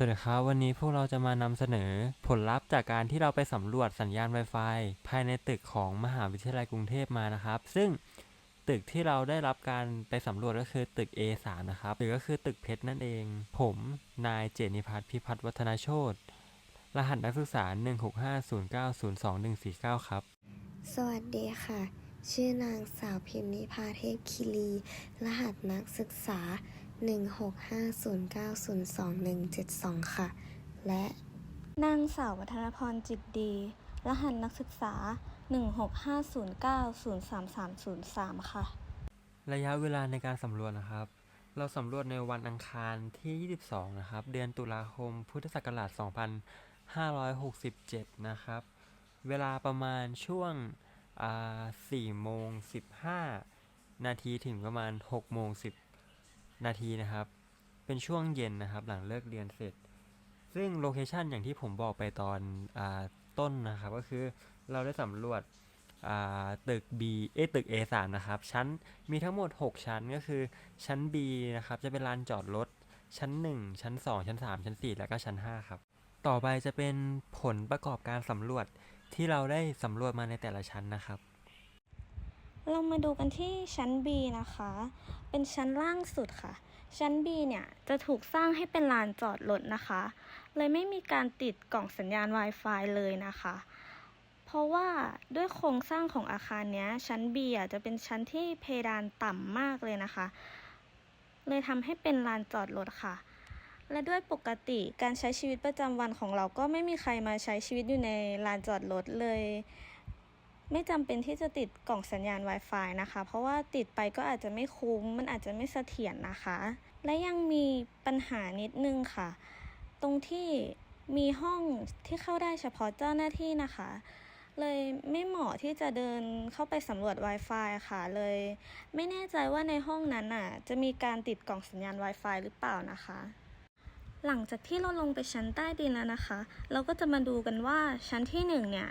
สวัสดีครับวันนี้พวกเราจะมานำเสนอ ผลลัพธ์จากการที่เราไปสำรวจสัญญาณ Wi-Fi ภายในตึกของมหาวิทยาลัยกรุงเทพมานะครับ ซึ่งตึกที่เราได้รับการไปสำรวจก็คือตึก A3 นะครับ หรือก็คือตึกเพชรนั่นเอง ผมนายเจนิพัฒน์พิพัฒน์วัฒนาโชตรหัสนักศึกษา 16509021149 ครับ สวัสดีค่ะ ชื่อนางสาวพิมนิพาเทพคิรี รหัสนักศึกษา 1650902172 ค่ะ และ นางสาววัฒนพรจิตดี รหัสนักศึกษา 1650903303 ค่ะ ระยะเวลาในการสำรวจนะครับ เราสำรวจในวันอังคารที่ 22 นะครับ เดือนตุลาคม พุทธศักราช 2567 นะครับ เวลาประมาณช่วงอ่า4โมง15 นาทีถึงประมาณ6โมง10 นาทีนะครับ เป็นช่วงเย็นนะครับ หลังเลิกเรียนเสร็จ ซึ่งโลเคชันอย่างที่ผมบอกไปตอนอต้นนะครับ ก็คือเราได้สำรวจตึก B เอตึก A3 นะครับ ชั้นมีทั้งหมด 6 ชั้นก็คือชั้น B นะครับ จะเป็นลานจอดรถชั้น 1 ชั้น 2 ชั้น 3 ชั้น 4 แล้วก็ชั้น 5 ครับ ต่อไปจะเป็นผลประกอบการสำรวจที่เราได้สำรวจมาในแต่ละชั้นนะครับ เรามาดูกันที่ชั้น B นะคะ เป็นชั้นล่างสุดค่ะ ชั้น B เนี่ยจะถูกสร้างให้เป็นลานจอดรถนะคะ เลยไม่มีการติดกล่องสัญญาณ Wi-Fi เลยนะคะ เพราะว่าด้วยโครงสร้างของอาคารเนี้ย ชั้น B อะจะเป็นชั้นที่เพดานต่ำมากเลยนะคะ เลยทำให้เป็นลานจอดรถค่ะ และด้วยปกติการใช้ชีวิตประจำวันของเราก็ไม่มีใครมาใช้ชีวิตอยู่ในลานจอดรถเลย ไม่จำเป็นที่จะติดกล่องสัญญาณ Wi-Fi นะคะ เพราะว่าติดไปก็อาจจะไม่คุ้ม มันอาจจะไม่เสถียรนะคะ และยังมีปัญหานิดนึงค่ะ ตรงที่มีห้องที่เข้าได้เฉพาะเจ้าหน้าที่นะคะ เลยไม่เหมาะที่จะเดินเข้าไปสำรวจ Wi-Fi ค่ะ เลย ไม่แน่ใจว่าในห้องนั้นน่ะ จะมีการติดกล่องสัญญาณ Wi-Fi หรือเปล่านะคะหลังจากที่เราลงไปชั้นใต้ดินแล้วนะคะ เราก็จะมาดูกันว่าชั้นที่หนึ่งเนี่ย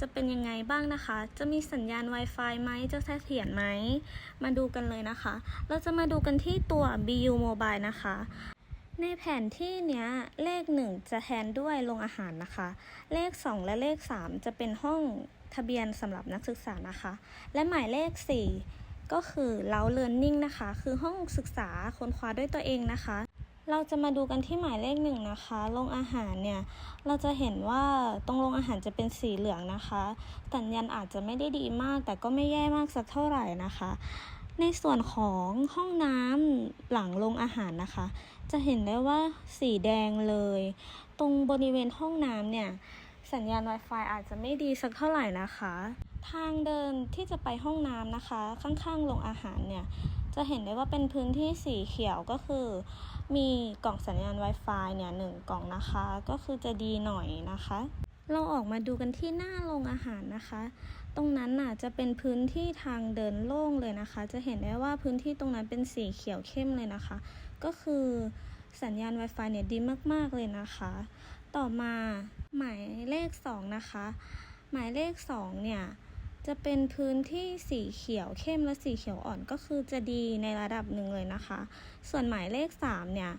จะเป็นยังไงบ้างนะคะ จะมีสัญญาณ Wi-Fi ไหม จะเสถียรไหม มาดูกันเลยนะคะ เราจะมาดูกันที่ตัว BU Mobile นะคะ ในแผนที่เนี้ย เลข 1 จะแทนด้วยโรงอาหารนะคะ เลข 2 และเลข 3 จะเป็นห้องทะเบียนสำหรับนักศึกษานะคะ และหมายเลข 4 ก็คือเล้าเลิร์นนิ่งนะคะ คือห้องศึกษาค้นคว้าด้วยตัวเองนะคะ เราจะมาดูกันที่หมายเลขหนึ่งนะคะโรงอาหารเนี่ย เราจะเห็นว่าตรงโรงอาหารจะเป็นสีเหลืองนะคะ สัญญาณอาจจะไม่ได้ดีมาก แต่ก็ไม่แย่มากสักเท่าไหร่นะคะ ในส่วนของห้องน้ำหลังโรงอาหารนะคะ จะเห็นได้ว่าสีแดงเลย ตรงบริเวณห้องน้ำเนี่ย สัญญาณ Wi-Fi อาจจะไม่ดีสักเท่าไหร่นะคะ ทางเดินที่จะไปห้องน้ำนะคะ ข้างๆโรงอาหารเนี่ยจะเห็นได้ว่าเป็นพื้นที่สีเขียวก็คือ มีกล่องสัญญาณ Wi-Fi เนี่ยหนึ่งกล่องนะคะ ก็คือจะดีหน่อยนะคะ เราออกมาดูกันที่หน้าโรงอาหารนะคะ ตรงนั้นน่ะจะเป็นพื้นที่ทางเดินโล่งเลยนะคะ จะเห็นได้ว่าพื้นที่ตรงนั้นเป็นสีเขียวเข้มเลยนะคะ ก็คือสัญญาณ Wi-Fi เนี่ยดีมากๆเลยนะคะ ต่อมาหมายเลข 2 นะคะ หมายเลข 2 เนี่ย จะเป็นพื้นที่สีเขียวเข้มและสีเขียวอ่อนก็คือจะดีในระดับหนึ่งเลยนะคะ ส่วนหมายเลข 3 เนี่ย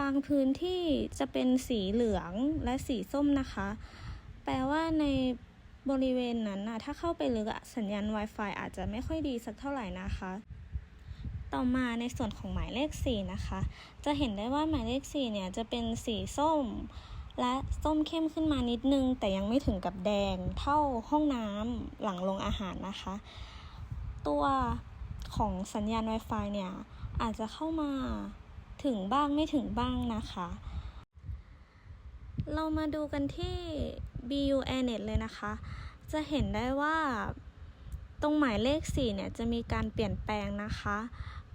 บางพื้นที่จะเป็นสีเหลืองและสีส้มนะคะ แปลว่าในบริเวณนั้นนะถ้าเข้าไปลึกสัญญาณ Wi-Fi อาจจะไม่ค่อยดีสักเท่าไหร่นะคะ ต่อมาในส่วนของหมายเลข 4 นะคะ จะเห็นได้ว่าหมายเลข 4 เนี่ยจะเป็นสีส้ม และส้มเข้มขึ้นมานิดนึง แต่ยังไม่ถึงกับแดงเท่าห้องน้ำหลังโรงอาหารนะคะ ตัวของสัญญาณ Wi-Fi เนี่ยอาจจะเข้ามาถึงบ้างไม่ถึงบ้างนะคะ เรามาดูกันที่ BU Airnet เลยนะคะ จะเห็นได้ว่าตรงหมายเลข 4 เนี่ยจะมีการเปลี่ยนแปลงนะคะ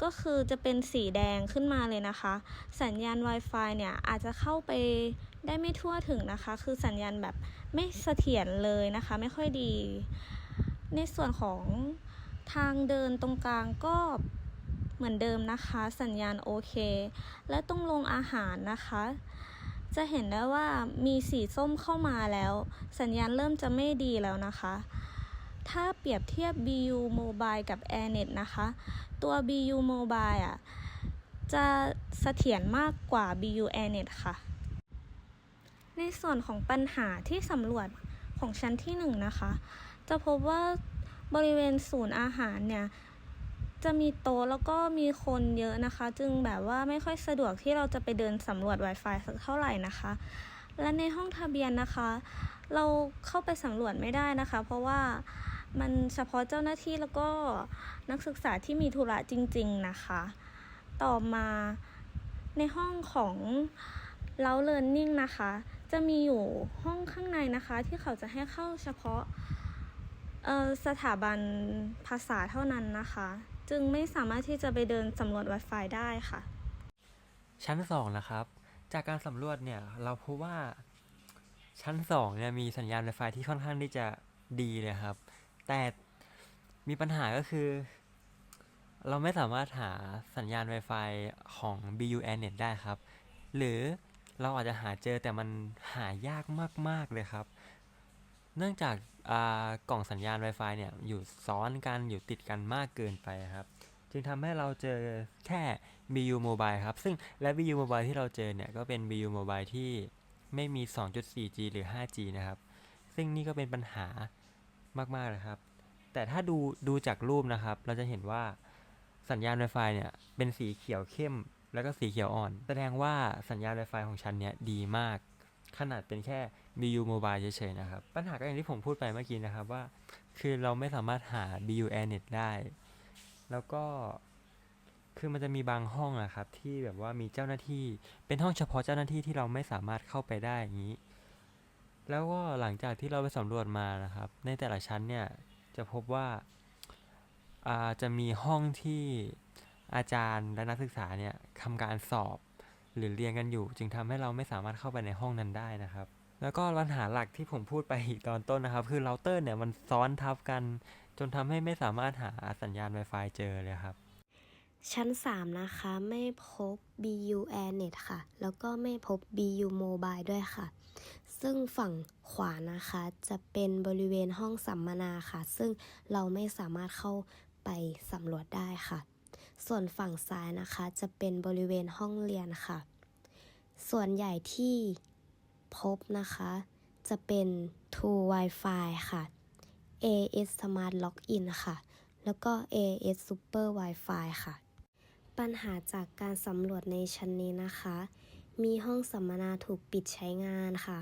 ก็คือจะเป็นสีแดงขึ้นมาเลยนะคะ สัญญาณ Wi-Fi เนี่ยอาจจะเข้าไป ได้ไม่ทั่วถึงนะคะ คือสัญญาณแบบไม่เสถียรเลยนะคะ ไม่ค่อยดี ในส่วนของทางเดินตรงกลางก็เหมือนเดิมนะคะ สัญญาณโอเค และตรงโรงอาหารนะคะ จะเห็นได้ว่ามีสีส้มเข้ามาแล้ว สัญญาณเริ่มจะไม่ดีแล้วนะคะถ้าเปรียบเทียบ BU Mobile กับ Airnet นะคะ ตัว BU Mobile อะ จะเสถียรมากกว่า BU Airnet ค่ะ ในส่วนของปัญหาที่สำรวจของชั้นที่หนึ่งนะคะ จะพบว่าบริเวณศูนย์อาหารเนี่ยจะมีโต๊ะแล้วก็มีคนเยอะนะคะ จึงแบบว่าไม่ค่อยสะดวกที่เราจะไปเดินสำรวจ Wi-Fi สักเท่าไหร่นะคะ และในห้องทะเบียนนะคะ เราเข้าไปสำรวจไม่ได้นะคะ เพราะว่ามันเฉพาะเจ้าหน้าที่แล้วก็นักศึกษาที่มีธุระจริง ๆนะคะ ต่อมาในห้องของเล้าเลิร์นนิ่งนะคะ จะมีอยู่ห้องข้างในนะคะ ที่เขาจะให้เข้าเฉพาะสถาบันภาษาเท่านั้นนะคะ จึงไม่สามารถที่จะไปเดินสำรวจ Wi-Fi ได้ค่ะ ชั้นสองนะครับ จากการสำรวจเนี่ย เราพบว่าชั้นสองเนี่ยมีสัญญาณ Wi-Fi ที่ค่อนข้างที่จะดีเลยครับ แต่มีปัญหาก็คือ เราไม่สามารถหาสัญญาณ Wi-Fi ของ BU Airnet ได้ครับ หรือ เราอาจจะหาเจอแต่มันหายากมาก ๆ เลยครับ เนื่องจากกล่องสัญญาณ Wi-Fi เนี่ยอยู่ซ้อนกันอยู่ติดกันมากเกินไปครับ จึงทำให้เราเจอแค่ BU Mobile ครับ ซึ่งและ BU Mobile ที่เราเจอเนี่ยก็เป็น BU Mobile ที่ไม่มี 2.4G หรือ 5G นะครับ ซึ่งนี่ก็เป็นปัญหามากๆเลยครับ แต่ถ้าดูดูจากรูปนะครับ เราจะเห็นว่าสัญญาณ Wi-Fi เนี่ยเป็นสีเขียวเข้ม แล้วก็สีเขียวอ่อน แสดงว่าสัญญาณ Wi-Fi ของฉันเนี่ยดีมาก ขนาดเป็นแค่ BU Mobile เฉยๆนะครับ ปัญหาก็อย่างที่ผมพูดไปเมื่อกี้นะครับว่า คือเราไม่สามารถหา BU Airnet ได้ แล้วก็คือมันจะมีบางห้องอะครับ ที่แบบว่ามีเจ้าหน้าที่เป็นห้องเฉพาะเจ้าหน้าที่ที่เราไม่สามารถเข้าไปได้อย่างนี้ แล้วก็หลังจากที่เราไปสำรวจมานะครับ ในแต่ละชั้นเนี่ยจะพบว่าอ่าจะมีห้องที่ อาจารย์และนักศึกษาเนี่ยทำการสอบ หรือเรียนกันอยู่ จึงทำให้เราไม่สามารถเข้าไปในห้องนั้นได้นะครับ แล้วก็ปัญหาหลักที่ผมพูดไปตอนต้นนะครับ คือเราเตอร์เนี่ยมันซ้อนทับกัน จนทำให้ไม่สามารถหาสัญญาณ Wi-Fi เจอเลยครับ ชั้น 3 นะคะไม่พบ BU Airnet ค่ะ แล้วก็ไม่พบ BU Mobile ด้วยค่ะ ซึ่งฝั่งขวานะคะจะเป็นบริเวณห้องสัมมนาค่ะ ซึ่งเราไม่สามารถเข้าไปสำรวจได้ค่ะ ส่วนฝั่งซ้ายนะคะจะเป็นบริเวณห้องเรียนค่ะ ส่วนใหญ่ที่พบนะคะ จะเป็น True Wi-Fi ค่ะ AS Smart Login ค่ะ แล้วก็ AS Super Wi-Fi ค่ะ ปัญหาจากการสำรวจในชั้นนี้นะคะ มีห้องสัมมนาถูกปิดใช้งานค่ะ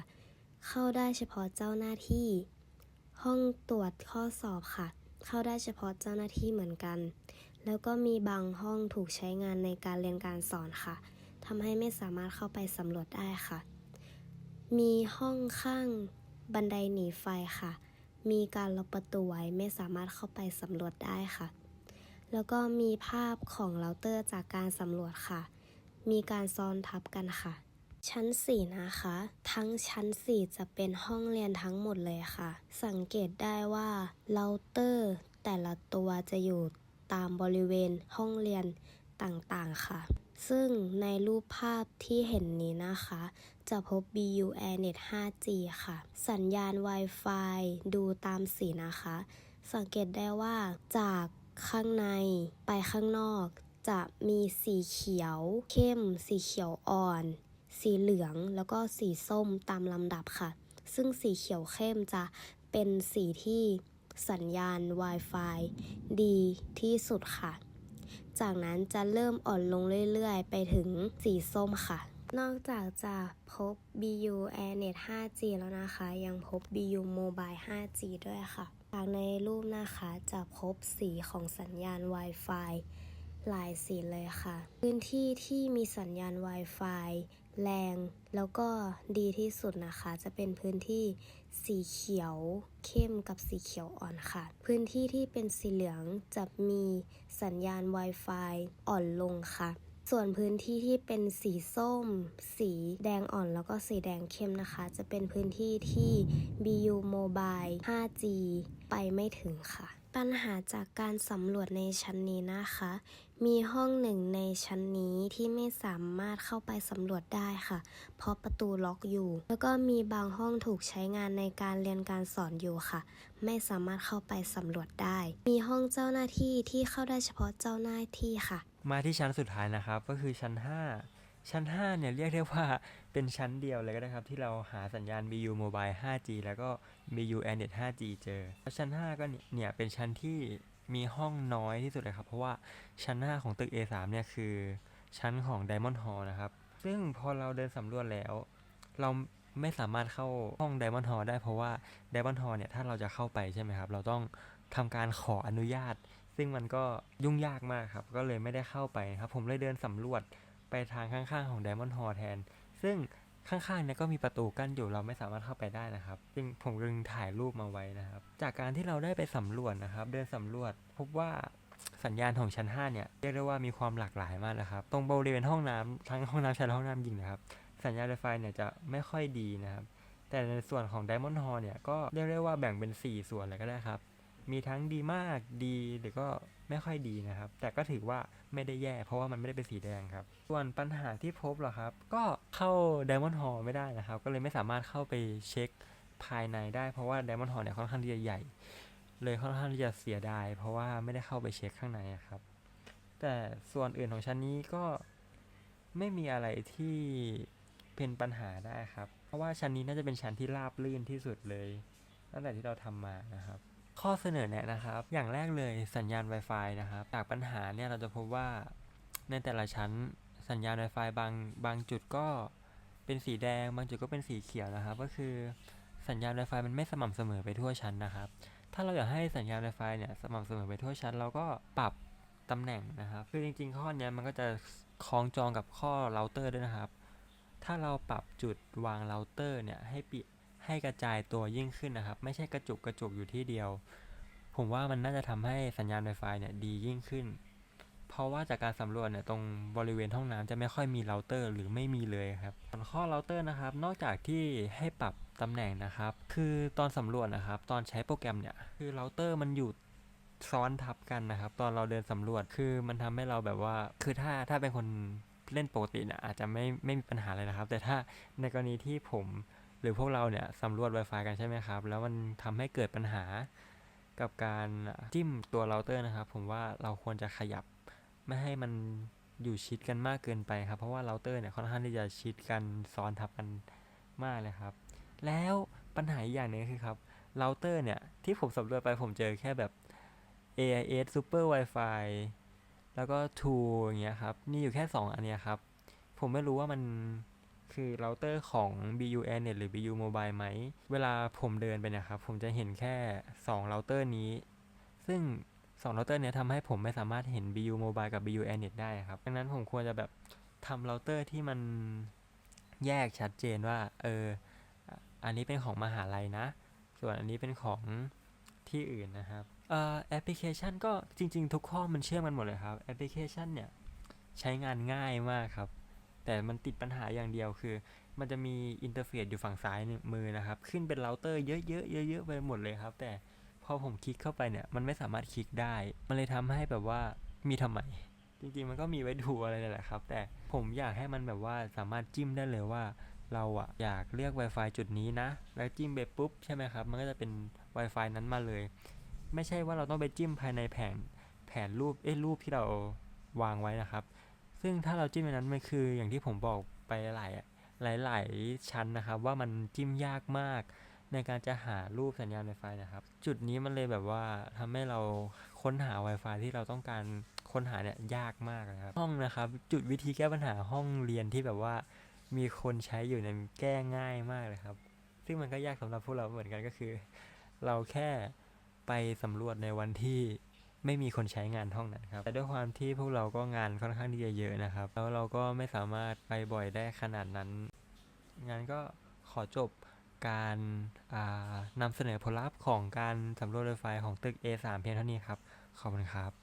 เข้าได้เฉพาะเจ้าหน้าที่ ห้องตรวจข้อสอบค่ะ เข้าได้เฉพาะเจ้าหน้าที่เหมือนกัน แล้วก็มีบางห้องถูกใช้งานในการเรียนการสอนค่ะทำให้ไม่สามารถเข้าไปสำรวจได้ค่ะ มีห้องข้างบันไดหนีไฟค่ะ มีการล็อกประตูไว้ไม่สามารถเข้าไปสำรวจได้ค่ะ แล้วก็มีภาพของเราเตอร์จากการสำรวจค่ะ มีการซ้อนทับกันค่ะ ชั้น 4 นะคะ ทั้งชั้น 4 จะเป็นห้องเรียนทั้งหมดเลยค่ะ สังเกตได้ว่าเราเตอร์แต่ละตัวจะอยู่ ตามบริเวณห้องเรียนต่างๆ ค่ะ ซึ่งในรูปภาพที่เห็นนี้นะคะ จะพบ BU Airnet 5G ค่ะ สัญญาณ Wi-Fi ดูตามสีนะคะ สังเกตได้ว่าจากข้างในไปข้างนอก จะมีสีเขียว เข้ม สีเขียวอ่อน สีเหลืองแล้วก็สีส้มตามลำดับค่ะ ซึ่งสีเขียวเข้มจะเป็นสีที่ สัญญาณ Wi-Fi ดีที่สุดค่ะ จากนั้นจะเริ่มอ่อนลงเรื่อยๆ ไปถึงสีส้มค่ะ นอกจากจะพบ BU Airnet 5G แล้วนะคะ ยังพบ BU Mobile 5G ด้วยค่ะ จากในรูปนะคะจะพบสีของสัญญาณ Wi-Fi หลายสีเลยค่ะ พื้นที่ที่มีสัญญาณ Wi-Fi แรง แล้วก็ดีที่สุดนะคะ จะเป็นพื้นที่สีเขียวเข้มกับสีเขียวอ่อนค่ะ พื้นที่ที่เป็นสีเหลืองจะมีสัญญาณ Wi-Fi อ่อนลงค่ะ ส่วนพื้นที่ที่เป็นสีส้ม สีแดงอ่อนแล้วก็สีแดงเข้มนะคะ จะเป็นพื้นที่ที่ BU Mobile 5G ไปไม่ถึงค่ะ ปัญหาจากการสำรวจในชั้นนี้นะคะ มีห้องหนึ่งในชั้นนี้ที่ไม่สามารถเข้าไปสำรวจได้ค่ะ เพราะประตูล็อกอยู่ แล้วก็มีบางห้องถูกใช้งานในการเรียนการสอนอยู่ค่ะ ไม่สามารถเข้าไปสำรวจได้ มีห้องเจ้าหน้าที่ที่เข้าได้เฉพาะเจ้าหน้าที่ค่ะ มาที่ชั้นสุดท้ายนะครับ ก็คือชั้น 5 ชั้น 5 เนี่ยเรียกได้ว่าเป็นชั้นเดียวเลยก็ได้ครับ ที่เราหาสัญญาณ BU Mobile 5G แล้วก็ BU Airnet 5G เจอแล้วชั้น 5 ก็เนี่ยเนี่ยเป็นชั้นที่ มีห้องน้อยที่สุดเลยครับ เพราะว่าชั้น 5 ของตึก A3 เนี่ยคือชั้นของ Diamond Hall นะครับ ซึ่งพอเราเดินสำรวจแล้ว เราไม่สามารถเข้าห้อง Diamond Hall ได้เพราะว่า Diamond Hall เนี่ยถ้าเราจะเข้าไปใช่ไหมครับ เราต้องทำการขออนุญาต ซึ่งมันก็ยุ่งยากมากครับ ก็เลยไม่ได้เข้าไปครับ ผมเลยเดินสำรวจไปทางข้างๆของ Diamond Hall แทน ซึ่ง ข้างๆเนี่ยก็มีประตูกั้นอยู่เราไม่สามารถเข้าไปได้นะครับซึ่งผมจึงถ่ายรูปมาไว้นะครับ จากการที่เราได้ไปสำรวจนะครับ เดินสำรวจพบว่าสัญญาณของชั้น 5 เนี่ยเรียกได้ว่ามีความหลากหลายมากนะครับ ตรงบริเวณห้องน้ำทั้งห้องน้ำชายและห้องน้ำหญิงนะครับ สัญญาณ Wi-Fi เนี่ยจะไม่ค่อยดีนะครับ แต่ในส่วนของ Diamond Hall เนี่ยก็เรียกได้ว่าแบ่งเป็น 4 ส่วนเลยก็ได้ครับ มีทั้งดีมากดีหรือก็ไม่ค่อยดีนะครับ แต่ก็ถือว่าไม่ได้แย่เพราะว่ามันไม่ได้เป็นสีแดงครับ ส่วนปัญหาที่พบเหรอครับ ก็เข้า Diamond Hall ไม่ได้นะครับ ก็เลยไม่สามารถเข้าไปเช็คภายในได้เพราะว่า Diamond Hall เนี่ยค่อนข้างที่จะใหญ่ เลยค่อนข้างที่จะเสียดาย เพราะว่าไม่ได้เข้าไปเช็คข้างในอะครับ แต่ส่วนอื่นของชั้นนี้ก็ไม่มีอะไรที่เป็นปัญหาได้ครับ เพราะว่าชั้นนี้น่าจะเป็นชั้นที่ราบลื่นที่สุดเลย ตั้งแต่ที่เราทำมานะครับ ข้อเสนอแนะนะครับ อย่างแรกเลยสัญญาณ Wi-Fi นะครับ จากปัญหาเนี่ยเราจะพบว่าในแต่ละชั้นสัญญาณ Wi-Fi บางบางจุดก็เป็นสีแดง บางจุดก็เป็นสีเขียวนะครับ ก็คือสัญญาณ Wi-Fi มันไม่สม่ำเสมอไปทั่วชั้นนะครับ ถ้าเราอยากให้สัญญาณ Wi-Fi เนี่ยสม่ำเสมอไปทั่วชั้น เราก็ปรับตำแหน่งนะครับคือจริงๆ ข้อเนี้ยมันก็จะคล้องจองกับข้อเราเตอร์ด้วยนะครับ ถ้าเราปรับจุดวางเราเตอร์เนี่ยให้เปิ ให้กระจายตัวยิ่งขึ้นนะครับ ไม่ใช่กระจุกกระจุกอยู่ที่เดียว ผมว่ามันน่าจะทำให้สัญญาณ Wi-Fi เนี่ยดียิ่งขึ้น เพราะว่าจากการสำรวจเนี่ยตรงบริเวณห้องน้ำจะไม่ค่อยมีเราเตอร์หรือไม่มีเลยครับส่วนข้อเราเตอร์นะครับ นอกจากที่ให้ปรับตำแหน่งนะครับ คือตอนสำรวจนะครับ ตอนใช้โปรแกรมเนี่ยคือเราเตอร์มันอยู่ซ้อนทับกันนะครับ ตอนเราเดินสำรวจคือมันทำให้เราแบบว่า คือถ้าถ้าเป็นคนเล่นปกติเนี่ยอาจจะไม่ไม่มีปัญหาเลยนะครับ แต่ถ้าในกรณีที่ผม หรือพวกเราเนี่ยสำรวจ Wi-Fi กันใช่ไหมครับ แล้วมันทำให้เกิดปัญหากับการจิ้มตัวเราเตอร์นะครับ ผมว่าเราควรจะขยับไม่ให้มันอยู่ชิดกันมากเกินไปครับ เพราะว่าเราเตอร์เนี่ยค่อนข้างที่จะชิดกันซ้อนทับกันมากเลยครับ แล้วปัญหาอีกอย่างหนึงคือครับเราเตอร์เนี่ยที่ผมสำรวจไปผมเจอแค่แบบ AIS Super Wi-Fi แล้วก็ True อย่างเงี้ยครับมีอยู่แค่ 2 อันเนี้ยครับ ผมไม่รู้ว่ามัน คือเราเตอร์ของ BU Airnet หรือ BU Mobile ไหม เวลาผมเดินไปนะครับ ผมจะเห็นแค่2เราเตอร์นี้ ซึ่ง2เราเตอร์เนี้ยทำให้ผมไม่สามารถเห็น BU Mobile กับ BU Airnet ได้ครับ ดังนั้นผมควรจะแบบทำเราเตอร์ที่มันแยกชัดเจนว่า เออ อันนี้เป็นของมหาลัยนะ ส่วนอันนี้เป็นของที่อื่นนะครับเอ่อแอปพลิเคชันก็จริง ๆ ทุกข้อมันเชื่อมกันหมดเลยครับ แอปพลิเคชันเนี่ย ใช้งานง่ายมากครับ แต่มันติดปัญหาอย่างเดียวคือ มันจะมีอินเทอร์เฟซอยู่ฝั่งซ้ายหนึ่งมือนะครับ ขึ้นเป็นเราเตอร์เยอะๆเยอะๆไปหมดเลยครับ แต่พอผมคลิกเข้าไปเนี่ย มันไม่สามารถคลิกได้ มันเลยทำให้แบบว่ามีทำไม จริงๆมันก็มีไว้ดูอะไรนั่นแหละครับ แต่ผมอยากให้มันแบบว่าสามารถจิ้มได้เลยว่าเราอะอยากเลือก Wi-Fi จุดนี้นะ แล้วจิ้มไปปุ๊บใช่ไหมครับ มันก็จะเป็น Wi-Fi นั้นมาเลย ไม่ใช่ว่าเราต้องไปจิ้มภายในแผนแผนรูปเอ้ยรูปที่เราวางไว้นะครับ ซึ่งถ้าเราจิ้มในนั้นมันคืออย่างที่ผมบอกไปหลายหลายหลาย ๆ ชั้นนะครับ ว่ามันจิ้มยากมาก ในการจะหารูปสัญญาณ Wi-Fi นะครับ จุดนี้มันเลยแบบว่าทำให้เราค้นหา Wi-Fi ที่เราต้องการค้นหาเนี่ยยากมากนะครับ ห้องนะครับ จุดวิธีแก้ปัญหาห้องเรียนที่แบบว่ามีคนใช้อยู่เนี่ยแก้ง่ายมากเลยครับ ซึ่งมันก็ยากสำหรับพวกเราเหมือนกันก็คือ เราแค่ไปสำรวจในวันที่ ไม่มีคนใช้งานห้องนั้นครับแต่ด้วยความที่พวกเราก็งานค่อนข้างที่จะเยอะนะครับ แล้วเราก็ไม่สามารถไปบ่อยได้ขนาดนั้นงานก็ขอจบการานำเสนอผลลัพธ์ของการสำรวจรถไฟของตึก A3 เพียงเท่านี้ครับ ขอบคุณครับ